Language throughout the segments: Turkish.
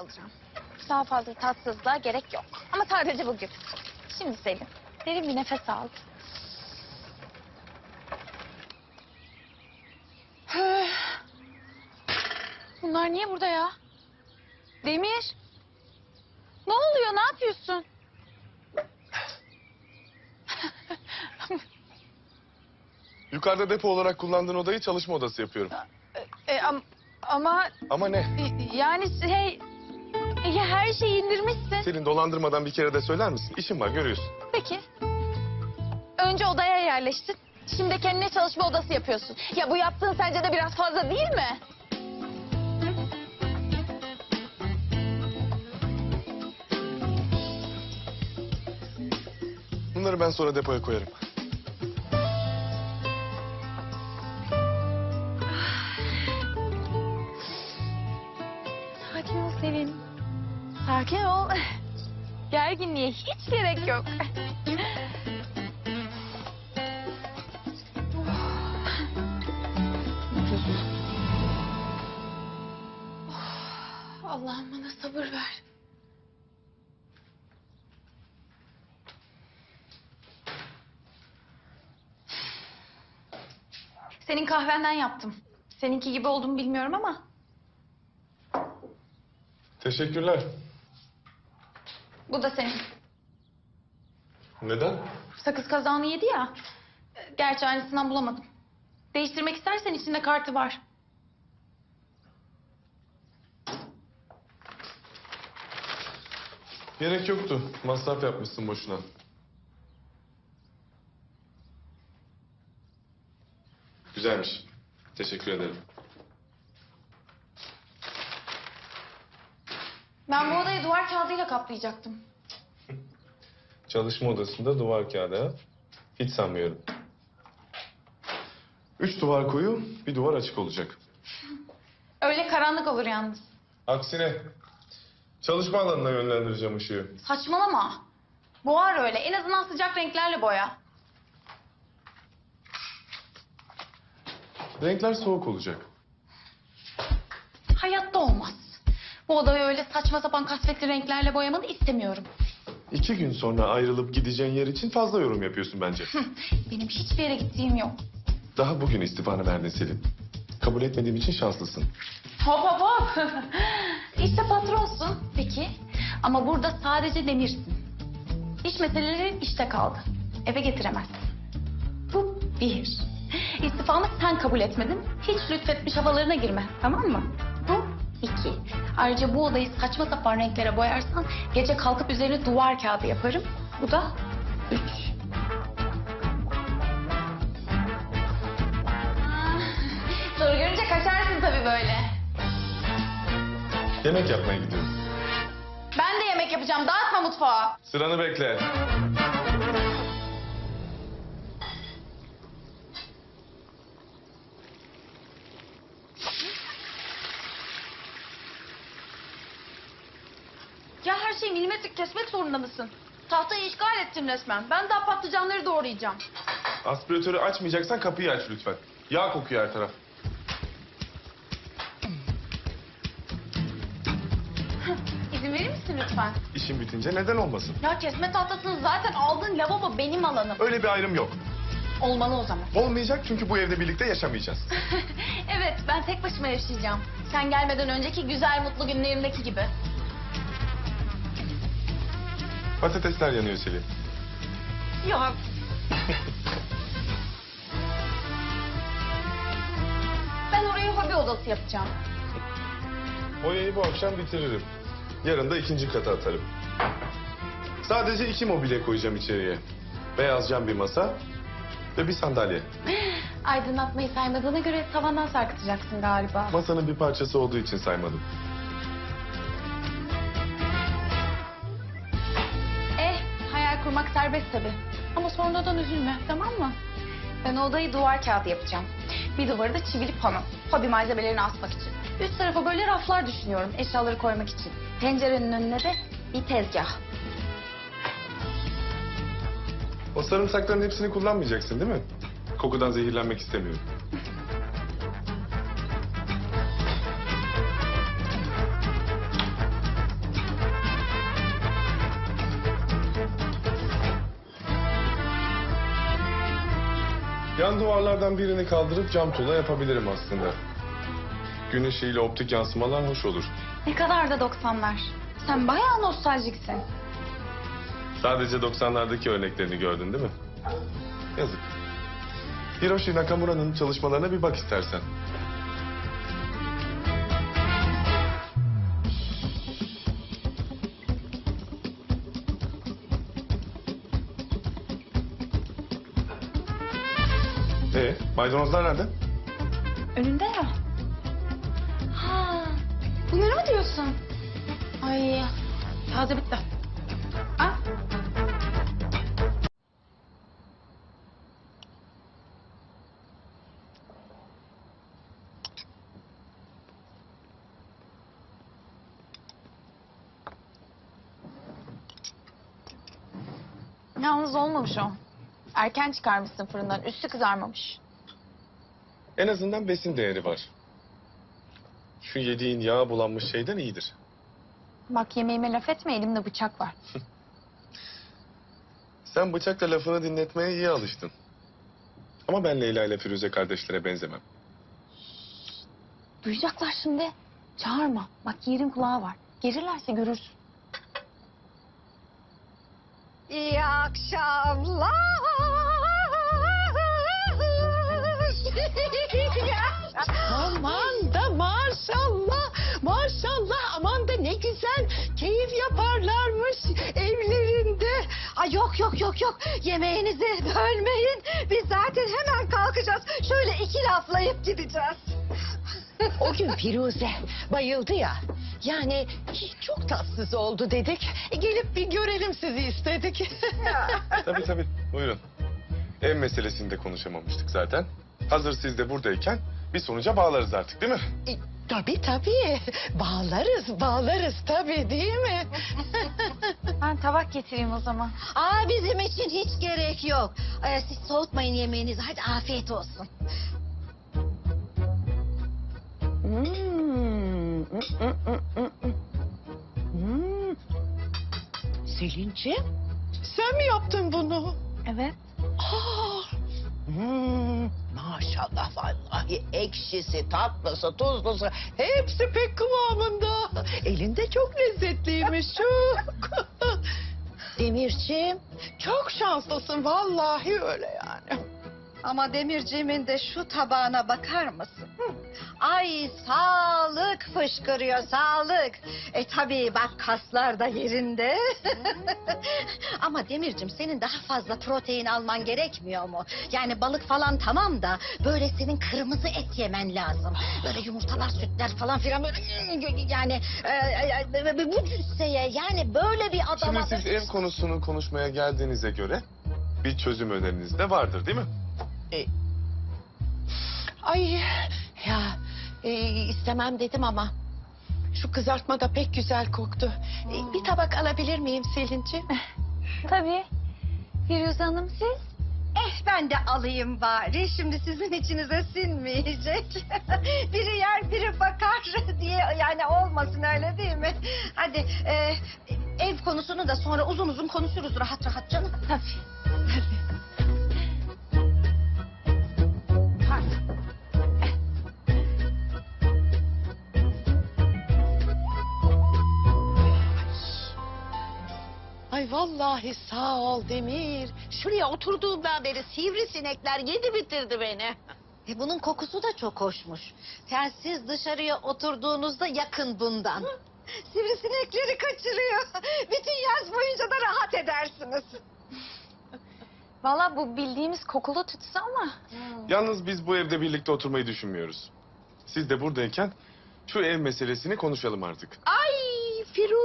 alacağım. Daha fazla tatsızlığa gerek yok. Ama sadece bugün. Şimdi Selin, derin bir nefes al. Bunlar niye burada ya? Demir. Ne oluyor? Ne yapıyorsun? Yukarıda depo olarak kullandığın odayı çalışma odası yapıyorum. E, am- ama Ama ne? e, yani şey... Ya her şeyi indirmişsin. Selin dolandırmadan bir kere de söyler misin? İşim var görüyorsun. Peki. Önce odaya yerleştin. Şimdi kendine çalışma odası yapıyorsun. Ya bu yaptığın sence de biraz fazla değil mi? Bunları ben sonra depoya koyarım. Gerginliğe hiç gerek yok. Allah'ım bana sabır ver. Senin kahvenden yaptım. Seninki gibi olduğumu bilmiyorum ama Teşekkürler. Bu da senin. Neden? Sakız kazağını yedi ya. Gerçi aynısından bulamadım. Değiştirmek istersen içinde kartı var. Gerek yoktu. Masraf yapmışsın boşuna. Güzelmiş. Teşekkür ederim. Ben bu odayı duvar kağıdıyla kaplayacaktım. Çalışma odasında duvar kağıdı. ha? Hiç sanmıyorum. Üç duvar koyu, bir duvar açık olacak. Öyle karanlık olur yalnız. Aksine çalışma alanına yönlendireceğim ışığı. Saçmalama. Boğar öyle. En azından sıcak renklerle boya. Renkler soğuk olacak. Hayatta olmaz. Bu odayı öyle saçma sapan kasvetli renklerle boyamanı istemiyorum. İki gün sonra ayrılıp gideceğin yer için fazla yorum yapıyorsun bence. Benim hiçbir yere gittiğim yok. Daha bugün istifanı verdin Selin. Kabul etmediğim için şanslısın. Hop hop hop. işte patronsun. Peki. Ama burada sadece demirsin. İş meseleleri işte kaldı. Eve getiremezsin. Bu bir. İstifanı sen kabul etmedin. Hiç lütfetmiş havalarına girme. Tamam mı? Bu iki. Ayrıca bu odayı saçma sapan renklere boyarsan gece kalkıp üzerine duvar kağıdı yaparım. Bu da üç. Ah, Soru görünce kaçarsın tabii böyle. Yemek yapmaya gidiyoruz. Ben de yemek yapacağım. Dağıtma mutfağı. Sıranı bekle. Şeyi milimetrik kesmek zorunda mısın? Tahtayı işgal ettin resmen. Ben daha patlıcanları doğrayacağım. Aspiratörü açmayacaksan kapıyı aç lütfen. Yağ kokuyor her taraf. İzin verir misin lütfen? İşin bitince neden olmasın? Ya kesme tahtasını zaten aldın. Lavabo benim alanım. Öyle bir ayrım yok. Olmalı o zaman. Olmayacak çünkü bu evde birlikte yaşamayacağız. evet ben tek başıma yaşayacağım. Sen gelmeden önceki güzel mutlu günlerimdeki gibi. Patatesler yanıyor Selin. Ya Ben orayı hobi odası yapacağım. Boyayı bu akşam bitiririm. Yarın da ikinci kata atarım. Sadece iki mobilya koyacağım içeriye. Beyaz cam bir masa ve bir sandalye. Aydınlatmayı saymadığına göre tavandan sarkıtacaksın galiba. Masanın bir parçası olduğu için saymadım. Kurmak serbest tabii. Ama sonradan üzülme, tamam mı? Ben odayı duvar kağıdı yapacağım. Bir duvarı da çivili pano. Hobi malzemelerini asmak için. Üst tarafa böyle raflar düşünüyorum eşyaları koymak için. Pencerenin önüne de bir tezgah. O sarımsakların hepsini kullanmayacaksın değil mi? Kokudan zehirlenmek istemiyorum. Yan duvarlardan birini kaldırıp cam tuğla yapabilirim aslında. Gün ışığıyla optik yansımalar hoş olur. Ne kadar da 90'lar. Sen bayağı nostaljiksin. Sadece 90'lardaki örneklerini gördün değil mi? Yazık. Hiroshi Nakamura'nın çalışmalarına bir bak istersen. Maydanozlar nerede? Önünde ya. Ha, bunları mı diyorsun? Ay, taze bitti. Ha? Yalnız olmamış o. Erken çıkarmışsın fırından. Üstü kızarmamış. En azından besin değeri var. Şu yediğin yağ bulanmış şeyden iyidir. Bak yemeğime laf etme elimde bıçak var. Sen bıçakla lafını dinletmeye iyi alıştın. Ama ben Leyla ile Firuze kardeşlere benzemem. Duyacaklar şimdi. Çağırma. Bak yerin kulağı var. Gelirlerse görürsün. İyi akşamlar. Güzel keyif yaparlarmış evlerinde. Ay yok yok yok yok yemeğinizi bölmeyin. Biz zaten hemen kalkacağız. Şöyle iki laflayıp gideceğiz. O gün Firuze bayıldı ya. Yani çok tatsız oldu dedik. E, gelip bir görelim sizi istedik. Tabii tabii. Buyurun. Ev meselesini de konuşamamıştık zaten. Hazır siz de buradayken bir sonuca bağlarız artık değil mi? E, tabii tabii. Bağlarız, bağlarız tabii değil mi? Ben tabak getireyim o zaman. Aa bizim için hiç gerek yok. Ee, siz soğutmayın yemeğinizi. Hadi afiyet olsun. Hmm. Hmm. Selin'ciğim sen mi yaptın bunu? Evet. Aa, hmm, maşallah vallahi ekşisi, tatlısı, tuzlusu hepsi pek kıvamında. Elinde çok lezzetliymiş çok. Demirciğim çok şanslısın vallahi öyle yani. Ama Demirciğimin de şu tabağına bakar mısın? Hı. Ay sağlık fışkırıyor sağlık. E tabii bak kaslar da yerinde. Ama Demircim senin daha fazla protein alman gerekmiyor mu? Yani balık falan tamam da böyle senin kırmızı et yemen lazım. Böyle yumurtalar sütler falan filan böyle yani e, e, bu cüsseye yani böyle bir adama... Şimdi siz ev konusunu konuşmaya geldiğinize göre bir çözüm öneriniz de vardır değil mi? Ay ya e, istemem dedim ama şu kızartma da pek güzel koktu. E, bir tabak alabilir miyim Selin'ciğim? Tabii. Firuze Hanım siz? Eh ben de alayım bari. Şimdi sizin içinize sinmeyecek. biri yer biri bakar diye yani olmasın öyle değil mi? Hadi e, ev konusunu da sonra uzun uzun konuşuruz rahat rahat canım. Tabii. Ay vallahi sağ ol Demir. Şuraya oturduğumdan beri sivrisinekler yedi bitirdi beni. E, bunun kokusu da çok hoşmuş. Yani siz dışarıya oturduğunuzda yakın bundan. Sivrisinekleri kaçırıyor. Bütün yaz boyunca da rahat edersiniz. Valla bu bildiğimiz kokulu tütsü ama. Yalnız biz bu evde birlikte oturmayı düşünmüyoruz. Siz de buradayken şu ev meselesini konuşalım artık. Ay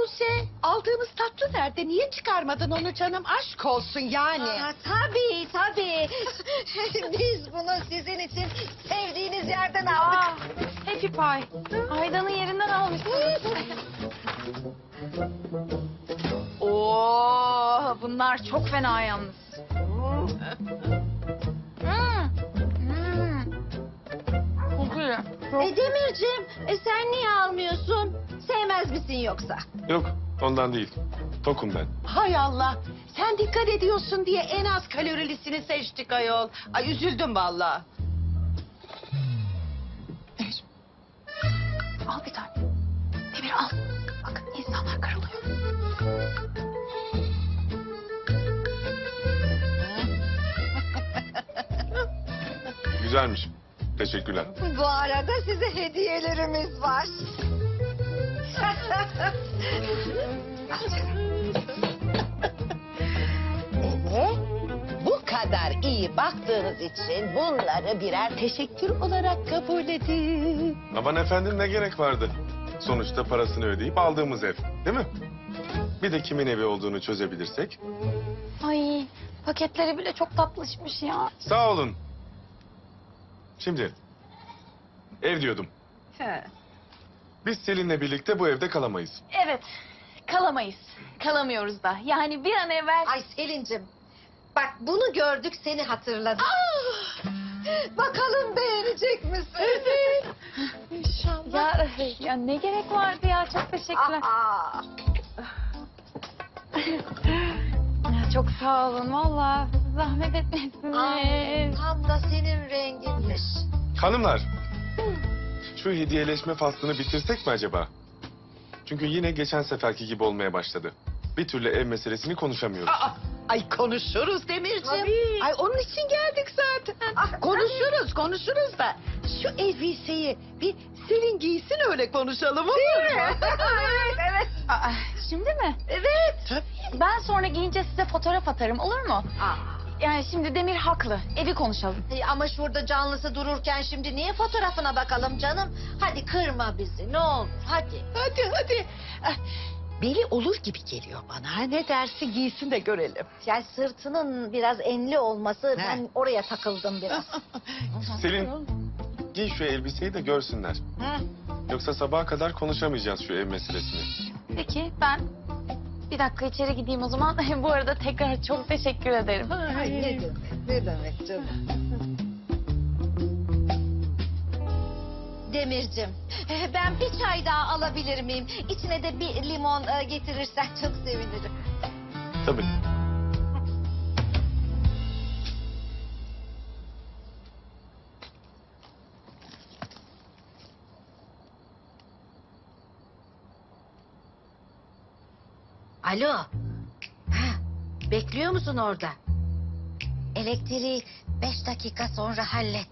Firuze aldığımız tatlı nerede? Niye çıkarmadın onu canım? Aşk olsun yani. Aa, tabii tabii. Biz bunu sizin için sevdiğiniz yerden aldık. Aa, Happy Pie. Aydan'ın yerinden almışsınız. Oo, bunlar çok fena yalnız. Hmm. Hmm. Çok iyi. Çok E Demircim, e sen niye almıyorsun? Sen yiyemez misin yoksa? Yok ondan değil. Tokum ben. Hay Allah. Sen dikkat ediyorsun diye en az kalorilisini seçtik ayol. Ay üzüldüm vallahi. Demir. Al bir tane. Demir al. Bakın insanlar kırılıyor. Güzelmiş. Teşekkürler. Bu arada size hediyelerimiz var. Al canım. Bu kadar iyi baktığınız için bunları birer teşekkür olarak kabul edin. Aman efendim ne gerek vardı? Sonuçta parasını ödeyip aldığımız ev. Değil mi? Bir de kimin evi olduğunu çözebilirsek. Ay paketleri bile çok tatlışmış ya. Sağ olun. Şimdi ev diyordum. He. Biz Selin'le birlikte bu evde kalamayız. Evet kalamayız. Kalamıyoruz da. Yani bir an evvel... Ay Selin'cim. Bak bunu gördük seni hatırladık. Bakalım beğenecek misin? İnşallah. Ya, ya ne gerek vardı ya çok teşekkürler. Aa, Ya, çok sağ olun valla zahmet ay, etmezsiniz. tam da senin renginmiş. Hanımlar, şu hediyeleşme faslını bitirsek mi acaba? Çünkü yine geçen seferki gibi olmaya başladı. Bir türlü ev meselesini konuşamıyoruz. Aa, ay konuşuruz Demirciğim. Tabii. Ay onun için geldik zaten. Ah, konuşuruz, konuşuruz da şu elbiseyi bir Selin giysin öyle konuşalım olur mu? evet, evet. Aa, şimdi mi? Evet. Tabii. Ben sonra giyince size fotoğraf atarım olur mu? Aa, Yani şimdi Demir haklı. Evi konuşalım. e, ama şurada canlısı dururken şimdi niye fotoğrafına bakalım canım? Hadi kırma bizi ne olur hadi. Hadi hadi. Ah, Beli olur gibi geliyor bana. Ne dersin giysin de görelim. Yani sırtının biraz enli olması He. ben oraya takıldım biraz. Selin, giy şu elbiseyi de görsünler. Hı. Yoksa sabaha kadar konuşamayacağız şu ev meselesini. Peki ben bir dakika içeri gideyim o zaman. Bu arada tekrar çok teşekkür ederim. Ay, ne demek ne demek canım. Demircim, e, ben bir çay daha alabilir miyim? İçine de bir limon e, getirirsen çok sevinirim. Tabii. Alo. Ha, bekliyor musun orada? Elektriği beş dakika sonra hallet.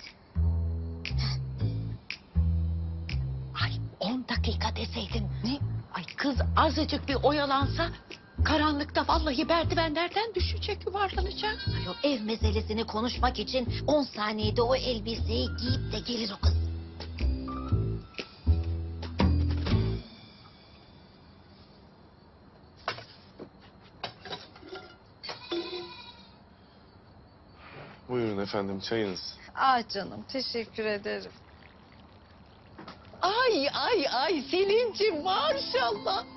Ay on dakika deseydin. Ne? Ay kız azıcık bir oyalansa karanlıkta vallahi merdivenlerden düşecek yuvarlanacak. Ayol, ev meselesini konuşmak için 10 saniyede o elbiseyi giyip de gelir o kız. Efendim çayınız. Ah canım teşekkür ederim. Ay ay ay Selin'cim maşallah.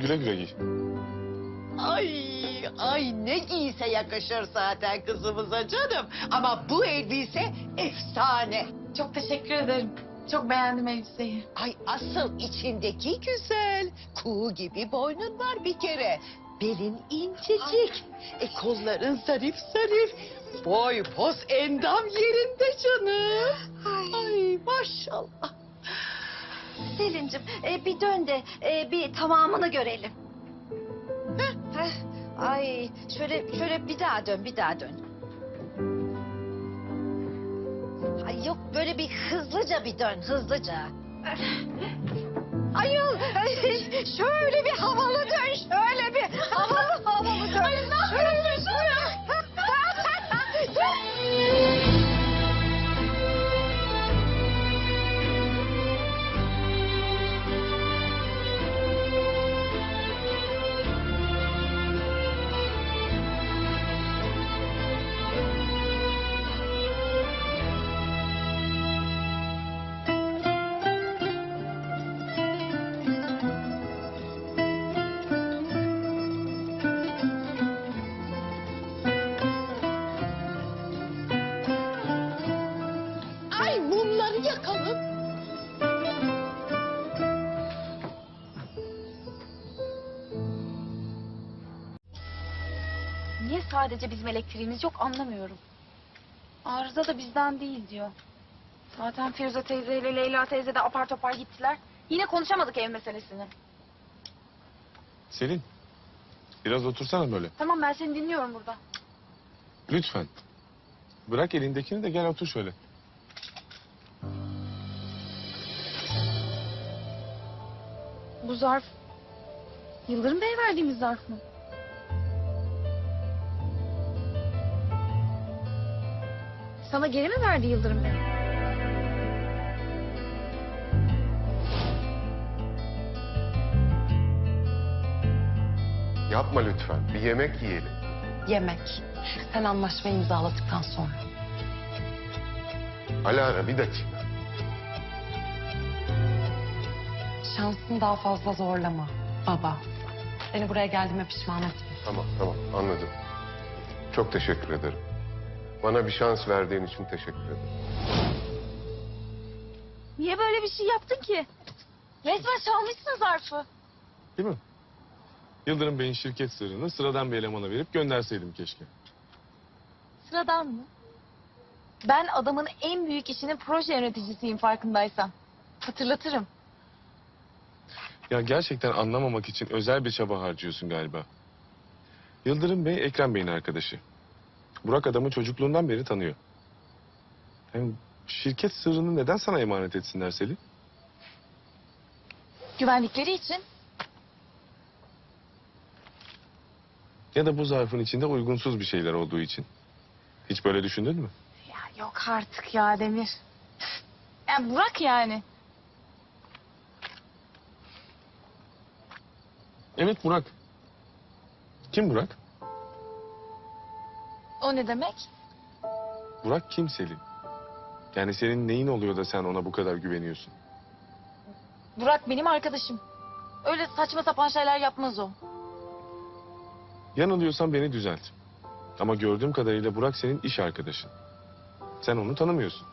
Güle güle giy. Ay ay ne giyse yakışır zaten kızımıza canım. Ama bu elbise efsane. Çok teşekkür ederim. Çok beğendim elbiseyi. Ay asıl içindeki güzel. Kuğu gibi boynun var bir kere. Belin incecik. E kolların zarif zarif. Boy pos endam yerinde canım. Ay maşallah. Selin'cim e, bir dön de e, bir tamamını görelim. Heh, Ay şöyle şöyle bir daha dön bir daha dön. Ay yok böyle bir hızlıca bir dön hızlıca. Ayol şöyle bir sadece bizim elektriğimiz yok anlamıyorum. Arıza da bizden değil diyor. Zaten Firuze teyzeyle Leyla teyze de apar topar gittiler. Yine konuşamadık ev meselesini. Selin, biraz otursana böyle. Tamam ben seni dinliyorum burada. Lütfen. Bırak elindekini de gel otur şöyle. Bu zarf Yıldırım Bey'e verdiğimiz zarf mı? Sana geri mi verdi Yıldırım Bey? Yapma lütfen. Bir yemek yiyelim. Yemek. Sen anlaşmayı imzaladıktan sonra. Alara bir dakika. Şansını daha fazla zorlama baba. Beni buraya geldiğime pişman etme. Tamam tamam anladım. Çok teşekkür ederim. Bana bir şans verdiğin için teşekkür ederim. Niye böyle bir şey yaptın ki? Resmen çalmışsın zarfı. Değil mi? Yıldırım Bey'in şirket sırrını sıradan bir elemana verip gönderseydim keşke. Sıradan mı? Ben adamın en büyük işinin proje yöneticisiyim farkındaysan. Hatırlatırım. Ya gerçekten anlamamak için özel bir çaba harcıyorsun galiba. Yıldırım Bey Ekrem Bey'in arkadaşı. Burak adamı çocukluğundan beri tanıyor. Hem şirket sırrını neden sana emanet etsinler Selin? Güvenlikleri için. Ya da bu zarfın içinde uygunsuz bir şeyler olduğu için. Hiç böyle düşündün mü? Ya yok artık ya Demir. Ya Burak yani. Evet Burak. Kim Burak? O ne demek? Burak kim Selin? Yani senin neyin oluyor da sen ona bu kadar güveniyorsun? Burak benim arkadaşım. Öyle saçma sapan şeyler yapmaz o. Yanılıyorsan beni düzelt. Ama gördüğüm kadarıyla Burak senin iş arkadaşın. Sen onu tanımıyorsun.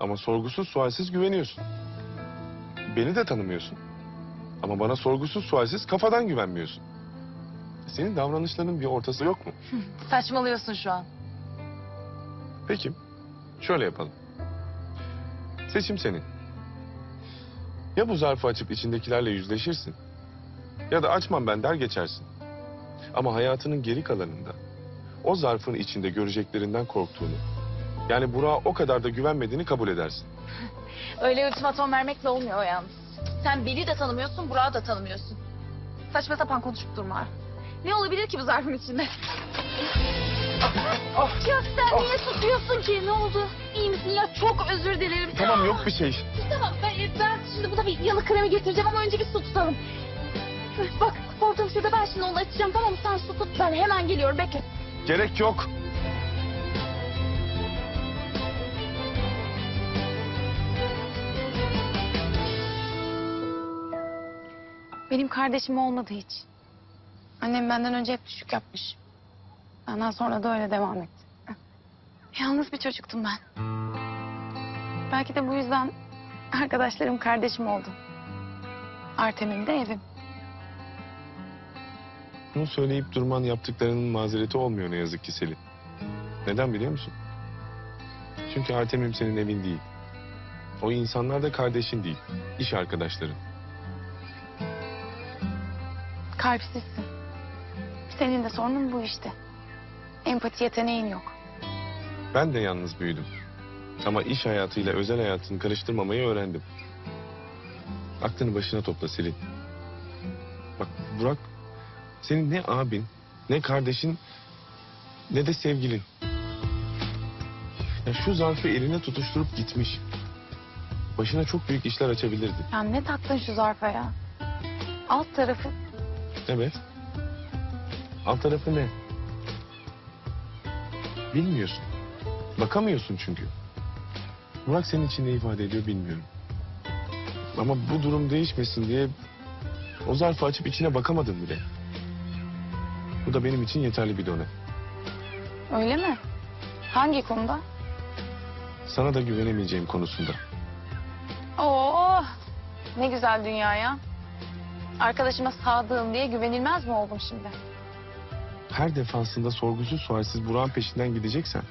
Ama sorgusuz sualsiz güveniyorsun. Beni de tanımıyorsun. Ama bana sorgusuz sualsiz kafadan güvenmiyorsun. Senin davranışlarının bir ortası yok mu? Saçmalıyorsun şu an. Peki. Şöyle yapalım. Seçim senin. Ya bu zarfı açıp içindekilerle yüzleşirsin. Ya da açmam ben der geçersin. Ama hayatının geri kalanında o zarfın içinde göreceklerinden korktuğunu, yani Burak'a o kadar da güvenmediğini kabul edersin. Öyle ultimatom vermekle olmuyor yalnız. Sen beni de tanımıyorsun, Burak'ı da tanımıyorsun. Saçma sapan konuşup durma. Ne olabilir ki bu zarfın içinde? Ya sen niye tutuyorsun ki? Ne oldu? İyi misin ya? Çok özür dilerim. Tamam yok bir şey. Tamam ben, ben şimdi burada bir yalı kremi getireceğim ama önce bir su tutalım. Bak portafisyede ben şimdi onu açacağım tamam mı? Sen su tut ben hemen geliyorum bekle. Gerek yok. Benim kardeşim olmadı hiç. Annem benden önce hep düşük yapmış. Benden sonra da öyle devam etti. Yalnız bir çocuktum ben. Belki de bu yüzden arkadaşlarım kardeşim oldu. Artem'im de evim. Bunu söyleyip durman yaptıklarının mazereti olmuyor ne yazık ki Selin. Neden biliyor musun? Çünkü Artemim senin evin değil. O insanlar da kardeşin değil, iş arkadaşların. Kalpsizsin. Senin de sorunun bu işte. Empati yeteneğin yok. Ben de yalnız büyüdüm. Ama iş hayatıyla özel hayatını karıştırmamayı öğrendim. Aklını başına topla Selin. Bak Burak, senin ne abin, ne kardeşin, ne de sevgilin. Ya şu zarfı eline tutuşturup gitmiş. Başına çok büyük işler açabilirdi. Ya ne taktın şu zarfa ya? Alt tarafı Evet. Alt tarafı ne? Bilmiyorsun. Bakamıyorsun çünkü. Burak senin için ne ifade ediyor bilmiyorum. Ama bu durum değişmesin diye o zarfı açıp içine bakamadım bile. Bu da benim için yeterli bir done. öyle mi? Hangi konuda? Sana da güvenemeyeceğim konusunda. Oo, ne güzel dünya ya. Arkadaşıma sadığım diye güvenilmez mi oldum şimdi? Her defasında sorgusuz sualsiz Burak'ın peşinden gideceksen,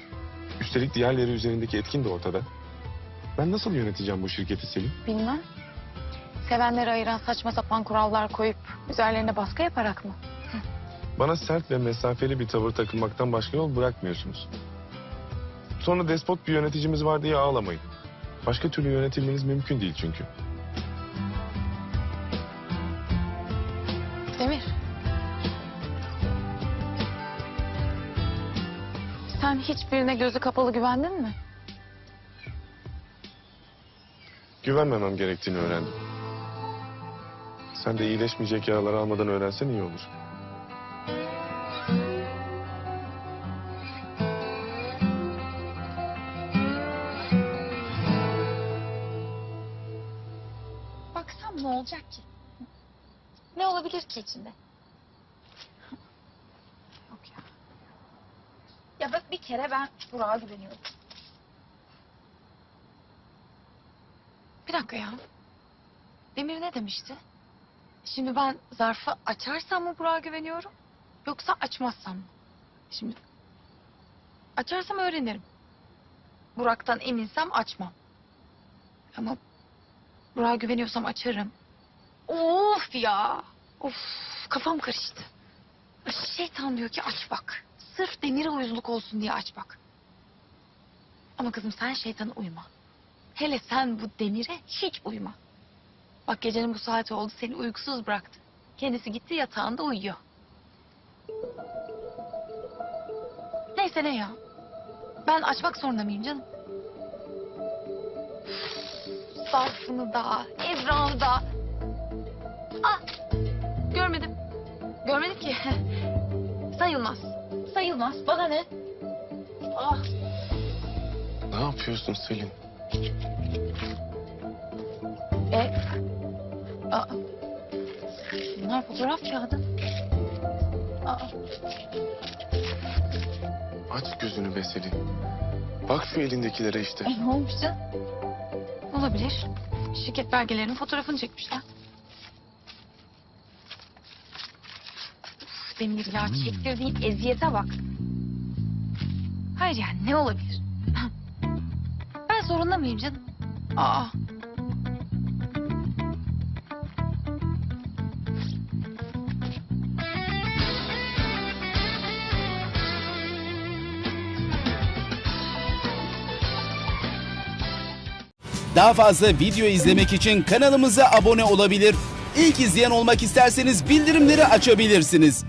üstelik diğerleri üzerindeki etkin de ortada. Ben nasıl yöneteceğim bu şirketi Selin? Bilmem. Sevenleri ayıran saçma sapan kurallar koyup üzerlerine baskı yaparak mı? Bana sert ve mesafeli bir tavır takılmaktan başka yol bırakmıyorsunuz. Sonra despot bir yöneticimiz var diye ağlamayın. Başka türlü yönetilmeniz mümkün değil çünkü. Hiçbirine gözü kapalı güvendin mi? Güvenmemem gerektiğini öğrendim. Sen de iyileşmeyecek yaraları almadan öğrensen iyi olur. Baksam ne olacak ki? Ne olabilir ki içinde? Yok ya. Ya bak bir kere ben Burak'a güveniyorum. Bir dakika ya. Demir ne demişti? Şimdi ben zarfı açarsam mı Burak'a güveniyorum? Yoksa açmazsam mı? Şimdi açarsam öğrenirim. Burak'tan eminsem açmam. Ama Burak'a güveniyorsam açarım. Of ya. Of kafam karıştı. Şeytan diyor ki aç bak. Sırf demire uyuzluk olsun diye aç bak. Ama kızım sen şeytana uyma. Hele sen bu demire hiç uyma. Bak gecenin bu saati oldu seni uykusuz bıraktı. Kendisi gitti yatağında uyuyor. Neyse ne ya. Ben açmak zorunda mıyım canım? Zarfını da, Evrağını da. Ah, görmedim. Görmedim ki. Sayılmaz. Sayılmaz. Bana ne? Ah, Ne yapıyorsun Selin? e... Aa. Bunlar fotoğraf kağıdı. Aa, Aç gözünü be Selin. Bak şu elindekilere işte. e, ne olmuş canım? Olabilir. Şirket belgelerinin fotoğrafını çekmişler. Demir ya çektirdiğin eziyete bak. Hayır yani ne olabilir? Ben zorunda mıyım canım? Aa. Daha fazla video izlemek için kanalımıza abone olabilir. İlk izleyen olmak isterseniz bildirimleri açabilirsiniz.